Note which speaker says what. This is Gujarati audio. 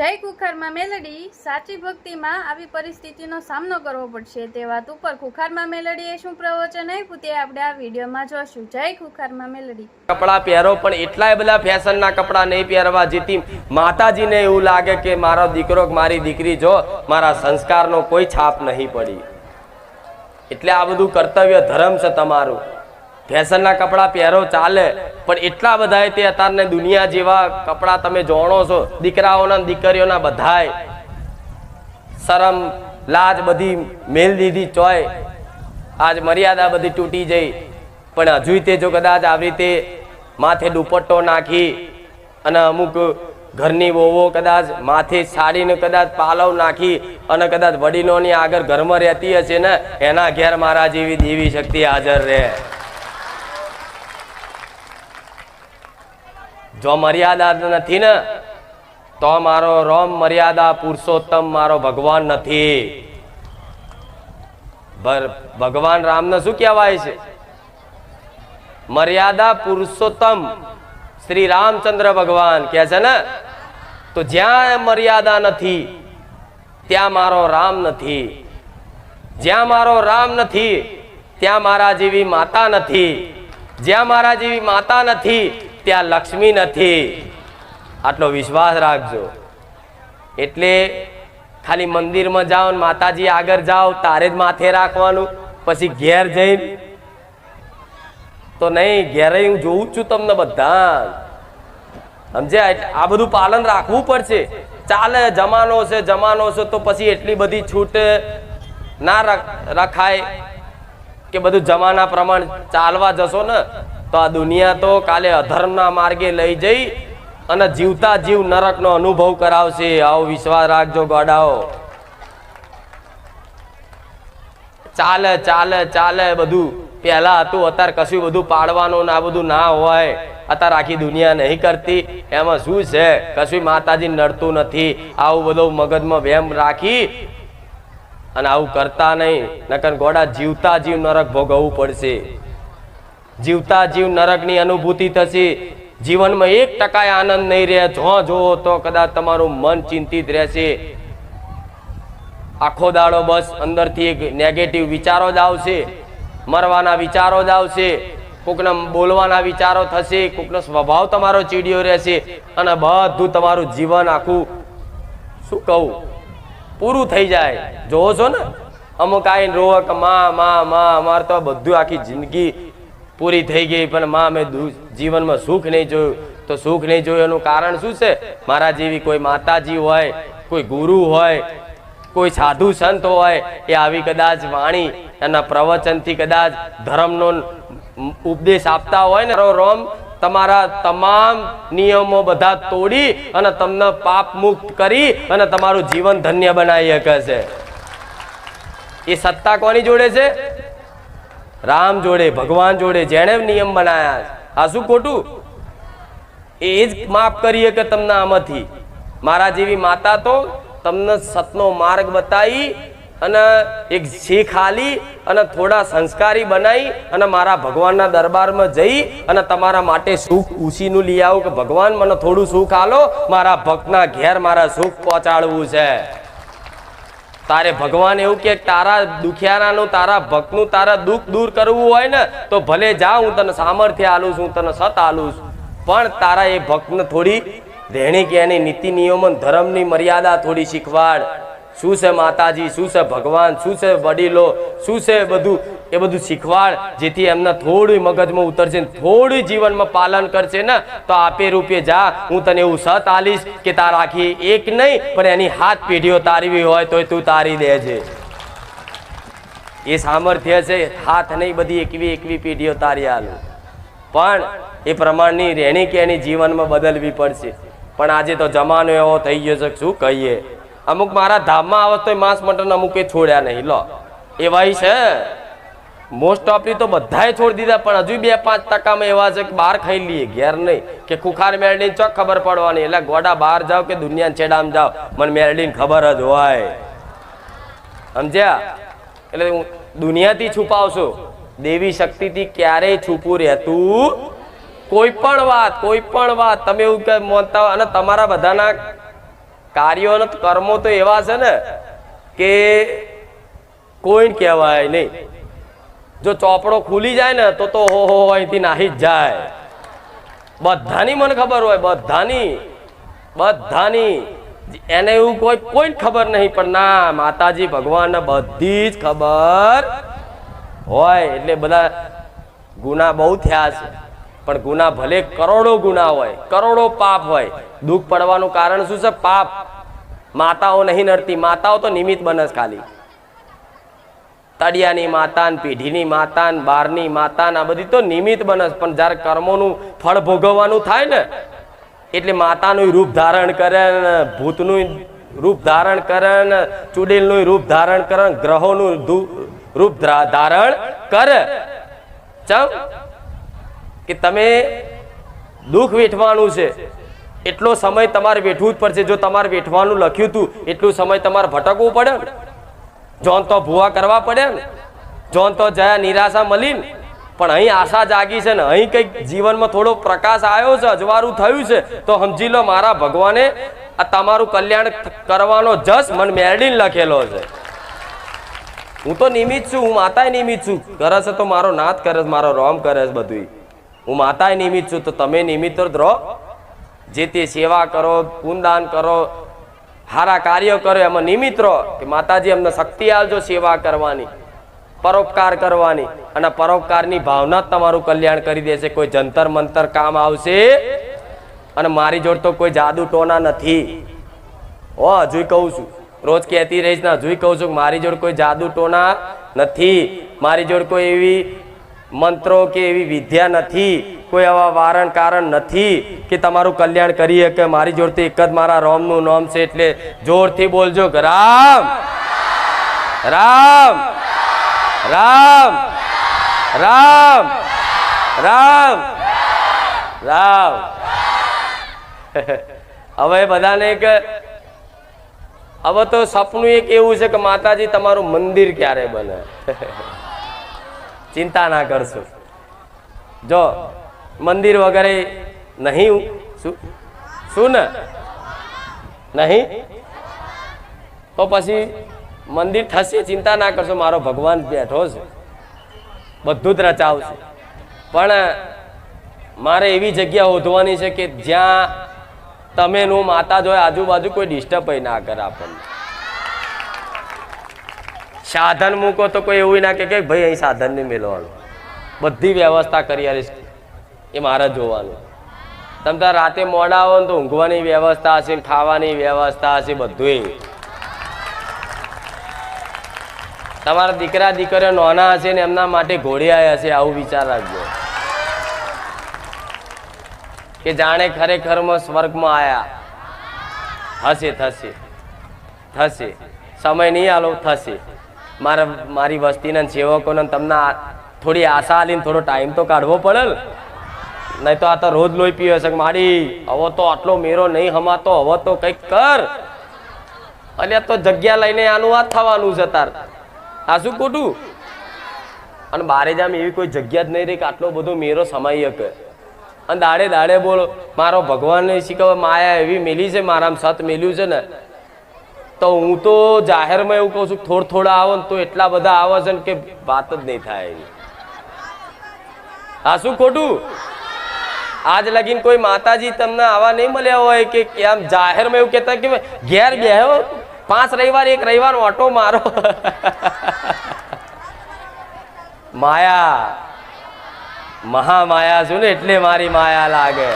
Speaker 1: જય કુખારમાં મેલડી, સાચી ભક્તિમાં આવી પરિસ્થિતિનો સામનો કરવો પડશે. તે વાત ઉપર ખુખારમાં મેલડીએ શું પ્રવચન આપ્યું તે આપણે આ વિડીયોમાં જોશું. જય કુખારમાં મેલડી.
Speaker 2: કપડાં પહેરો, પણ એટલાય બધા ફેશનના કપડાં નહીં પહેરવા જેથી માતાજીને એવું લાગે કે મારો દીકરો મારી દીકરી જો મારા સંસ્કારનો કોઈ છાપ નહીં પડી. એટલે આ બધું કર્તવ્ય ધર્મ છે તમારું. ફેશનના કપડાં પહેરો, ચાલે. પણ એટલા બધાય તે અત્યારને દુનિયા જેવા કપડાં તમે જોણો છો, દીકરાઓના દીકરીઓના બધાય. શરમ, લાજ બધી મેલ દીધી ચોય. આજ મર્યાદા બધી તૂટી જઈ. પણ હજુ તે જો કદાચ આવી રીતે માથે દુપટ્ટો નાખી અને અમુક ઘરની વોવો કદાચ માથે સાડીને કદાચ પાલવ નાખી અને કદાચ વડીલોની આગળ ઘરમાં રહેતી હશે ને, એના ઘેર મારા જેવી દેવી શક્તિ હાજર રહે. જો મર્યાદા નથી ને, તો મારો રોમ મર્યાદા પુરુષોત્તમ મારો ભગવાન નથી. ભગવાન રામને શું કહેવાય છે? મર્યાદા પુરુષોત્તમ શ્રી રામચંદ્ર ભગવાન કહે છે ને, તો જ્યાં મર્યાદા નથી, ત્યાં મારો રામ નથી. જ્યાં મારો રામ નથી, ત્યાં મારા જેવી માતા નથી. જ્યાં મારા જેવી માતા નથી ત્યાં લક્ષ્મી નથી. આટલો વિશ્વાસ રાખજો. એટલે ખાલી મંદિરમાં જાઓ માતાજી આગળ જાઓ, તારે જ માથે રાખવાનું, પછી ઘેર જઈને. તો નહીં, ઘેરે હું જોઉં છું તમને બધા સમજ્યા? આ બધું પાલન રાખવું પડશે. ચાલે, જમાનો છે જમાનો છે, તો પછી એટલી બધી છૂટ ના રખાય કે બધું જમાના પ્રમાણ ચાલવા જશો ને? તો આ દુનિયા તો કાલે અધર્મના માર્ગે લઈ જઈ અને જીવતા જીવ નરકનો અનુભવ કરાવશે. આવો વિશ્વાસ રાખજો ગોડાઓ. ચાલે ચાલે ચાલે બધું. પહેલા હતું, અત્યારે કશું બધું પાડવાનું ને આ બધું ના હોય. અત્યારે આખી દુનિયા નહીં કરતી. એમાં શું છે? કશું માતાજી નડતું નથી. આવું બધું મગજમાં વેમ રાખી અને આવું કરતા નહીં. નકર ગોડા જીવતા જીવ નરક ભોગવવું પડશે. જીવતા જીવ નરકની અનુભૂતિ થશે. જીવનમાં એક ટકાય આનંદ નહીં રહે. જો જોવો તો કદાચ તમારું મન ચિંતિત રહેશે. આખો દાડો બસ અંદરથી એક નેગેટિવ વિચારો જ આવશે. મરવાના વિચારો જ આવશે. કોકને બોલવાના વિચારો થશે. કોકનો સ્વભાવ તમારો ચીડિયો રહેશે. અને બધું તમારું જીવન આખું, શું કહું, પૂરું થઈ જાય. જોવો છો ને? અમુક આવીને રોવક, માં માં માં, અમારે તો બધું આખી જિંદગી પૂરી થઈ ગઈ, પણ માં મેં જીવનમાં સુખ નહીં જોયું. તો સુખ નહીં જોયું એનું કારણ શું છે? મારા જેવી કોઈ માતાજી હોય, કોઈ ગુરુ હોય, કોઈ સાધુ સંત હોય, એ આવી કદાચ વાણી એના પ્રવચનથી કદાચ ધર્મનો ઉપદેશ આપતા હોય ને, રોમ, તમારા તમામ નિયમો બધા તોડી અને તમને પાપ મુક્ત કરી અને તમારું જીવન ધન્ય બનાવી શકે છે. એ સત્તા કોની જોડે છે? રામ જોડે, ભગવાન જોડે જેણે નિયમ બનાયા છે. આ શું ખોટું? એ જ માફ કરીએ કે તમને આમાંથી. મારા જેવી માતા તો તમને સતનો માર્ગ બતાવી અને એક શીખ આલી અને થોડા સંસ્કારી બનાવી અને મારા ભગવાનના દરબારમાં જઈ અને તમારા માટે સુખ ઉછીનું લઈ આવું કે ભગવાન મને થોડું સુખ આલો, મારા ભક્તના ઘેર મારા સુખ પહોંચાડવું છે. તારે ભગવાન એવું કે તારા દુખિયારાનું, તારા ભક્તનું, તારા દુઃખ દૂર કરવું હોય ને, તો ભલે જા, હું તને સામર્થ્ય આલું છું તને સત આલું છું. પણ તારા એ ભક્તને થોડી રહેણી કે એની નીતિ નિયમન, ધર્મની મર્યાદા થોડી શીખવાડ. શું છે માતાજી, શું છે ભગવાન, શું છે વડીલો, શું છે બધું? એ બધું શીખવાડ, જેથી એમને થોડું મગજમાં ઉતરશે થોડું જીવનમાં પાલન કરશે ને, તો આપે રૂપે જા, હું તને એવું સત આલીશ કે તારા આખી એક નહીં, પણ એની હાથ પેઢીઓ તારવી હોય તોય તું તારી દેજે. એ સામર્થ્ય છે, હાથ નહીં, બધી એકવી એકવી પેઢીઓ તારી આલું. પણ એ પ્રમાણની રહેણી કે એની જીવનમાં બદલવી પડશે. પણ આજે તો જમાનો એવો થઈ ગયો છે શું કહીએ? અમુક મારા ધામમાં આવે તો માંસ મટન અમુકે છોડ્યા નહીં. લો, એવાય છે. મોસ્ટ ઓફલી તો બધાએ છોડી દીધા, પણ હજુ બે પાંચ ટકામાં એવા છે કે બહાર ખાઈ લઈએ, ઘેર નહીં. કે ખુખાર મેળડીને ચોક ખબર પડવાની. એટલે ગોડા બહાર જાઓ કે દુનિયાને છેડામ જાઓ. મને મેળડીને ખબર જ હોય. સમજ્યા? એટલે હું દુનિયાથી છુપાવશો. દેવી શક્તિથી ક્યારેય છુપું રહેતું કોઈ પણ વાત, કોઈ પણ વાત. તમે એવું કે માનતા અને તમારા બધાના કાર્યો અને કર્મો તો એવા છે ને કે કોઈ કહેવાય નહીં. જો ચોપડો ખુલી જાય ને તો તો હો હો અહીંથી નાહી જ જાય. બધાની મને ખબર હોય, બધાની બધાની. એને એવું કોઈ કોઈ ખબર નહીં, પણ ના, માતાજી ભગવાન બધી જ ખબર હોય. એટલે બધા ગુના બહુ થયા છે. પણ ગુના ભલે કરોડો ગુના હોય, કરોડો પાપ હોય, દુઃખ પડવાનું કારણ શું છે? પાપ. માતાઓ નહીં નડતી. માતાઓ તો નિમિત્ત બને ખાલી. તળિયાની માતાન, પેઢીની માતાન, બારની માતાન, આ બધી તો નિમિત્ત બને પણ જ્યારે કર્મોનું ફળ ભોગવવાનું થાય ને, એટલે માતાનું રૂપ ધારણ કરે ને, ભૂતનું રૂપ ધારણ કરે ને, ચુડેલનું રૂપ ધારણ કરે ગ્રહોનું રૂપ ધારણ કરે. ચમ? કે તમે દુઃખ વેઠવાનું છે. એટલો સમય તમારે વેઠવું જ પડશે. જો તમારે વેઠવાનું લખ્યું હતું એટલું સમય તમારે ભટકવું પડે ને. જોન તો ભૂવા કરવા પડે ને. જોન તો જયા નિરાશા મળી પણ અહીં આશા જાગી છે ને. અહીં કંઈક જીવનમાં થોડો પ્રકાશ આવ્યો છે, અજવાળું થયું છે. તો સમજી લો મારા ભગવાને આ તમારું કલ્યાણ કરવાનો જસ મન મેળવીને લખેલો છે. હું તો નિમિત્ત છું, હું માતાએ નિમિત્ત છું. કરે છે તો મારો નાથ કરે છે, મારો રોમ કરે છે બધું હું માતાએ નિમિત્ત છું, તો તમે નિમિત્ત રહો. જે તે સેવા કરો પૂનદાન કરો સારા કાર્ય કરો, એમાં નિમિત્ત રહો કે માતાજી અમને શક્તિ આવજો સેવા કરવાની, પરોપકાર કરવાની અને પરોપકારની ભાવના તમારું કલ્યાણ કરી દેશે. કોઈ જંતર મંતર કામ આવશે અને મારી જોડ તો કોઈ જાદુ ટોના નથી. હો હજુ કહું છું. રોજ કહેતી રહીશ ને હજુ કહું છું મારી જોડ કોઈ જાદુ ટોના નથી. મારી જોડ કોઈ એવી મંત્રો કે એવી વિદ્યા નથી, કોઈ આવા વારણ કારણ નથી કે તમારું કલ્યાણ કરીએ કે મારી જોડથી એક જ મારા રોમનું નામ છે એટલે જોરથી બોલજો કે રામ રામ રામ રામ રામ રામ. હવે બધાને એક, હવે તો સપનું એક એવું છે કે માતાજી, તમારું મંદિર ક્યારે બને? ચિંતા ના કરશો. જો મંદિર વગેરે નહીં શું ને? નહીં? તો પછી મંદિર થશે, ચિંતા ના કરશો, મારો ભગવાન બેઠો છે. બધું જ રચાવશે. પણ મારે એવી જગ્યા શોધવાની છે કે જ્યાં તમે નું માતા જોય આજુબાજુ કોઈ ડિસ્ટર્બ ના કરે આપણને. સાધન મૂકો તો કોઈ એવું ના કે ભાઈ અહીં સાધન નહીં મેળવાનું બધી વ્યવસ્થા કરી આવીશ એ મારે જોવાનું. તમે તાર રાતે મોડા આવો તો ઊંઘવાની વ્યવસ્થા હશે ખાવાની વ્યવસ્થા હશે બધું તમારા દીકરા દીકરીઓ નાના હશે ને એમના માટે ઘોડિયા હશે, આવું વિચાર રાખજો. કે જાણે ખરેખરમાં સ્વર્ગમાં આયા. હશે થશે. થશે. સમય નહીં આલો, થશે. મારા, મારી વસ્તીના સેવકોને તમને થોડી આશા આલીને થોડો ટાઈમ તો કાઢવો પડે નહીં તો આ તો રોજ લોહી પીવે છે મારી હવે તો આટલો મેરો નહીં હમાતો, હવે તો કંઈક કર. અને તો જગ્યા લઈને આનું આ થવાનું છે તાર. આ શું ખોટું? અને બારે જામ એવી કોઈ જગ્યા જ નહીં રહી કે આટલો બધો મેરો સમાઈ શકે. અને દાડે દાડે બોલો, મારો ભગવાનને શીખવા માયા એવી મેલી છે, મારામાં સત મેલ્યું છે ને. તો હું તો જાહેરમાં એવું કહું છું થોડ થોડા આવો ને તો એટલા બધા આવે છે કે વાત જ નહીં થાય હા, શું ખોટું? આજ લગીન કોઈ માતાજી તમને આવા નહીં મળ્યા હોય કે કે આમ જાહેરમાં એવું કહેતા કે ઘેર બેહો પાંચ રવિવાર, એક રવિવાર ઓટો મારો. માયા, મહામાયા છું ને એટલે મારી માયા લાગે.